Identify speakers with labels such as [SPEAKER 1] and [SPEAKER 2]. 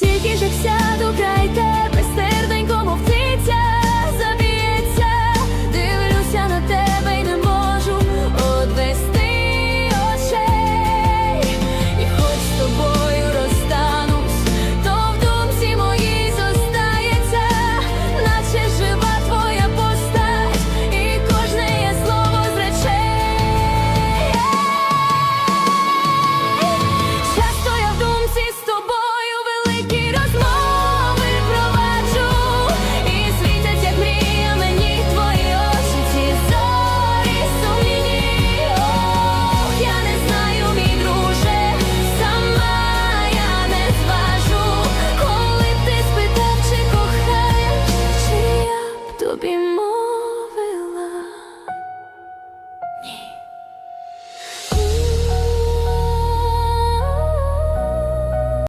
[SPEAKER 1] тільки ж як сяду край тебе, More.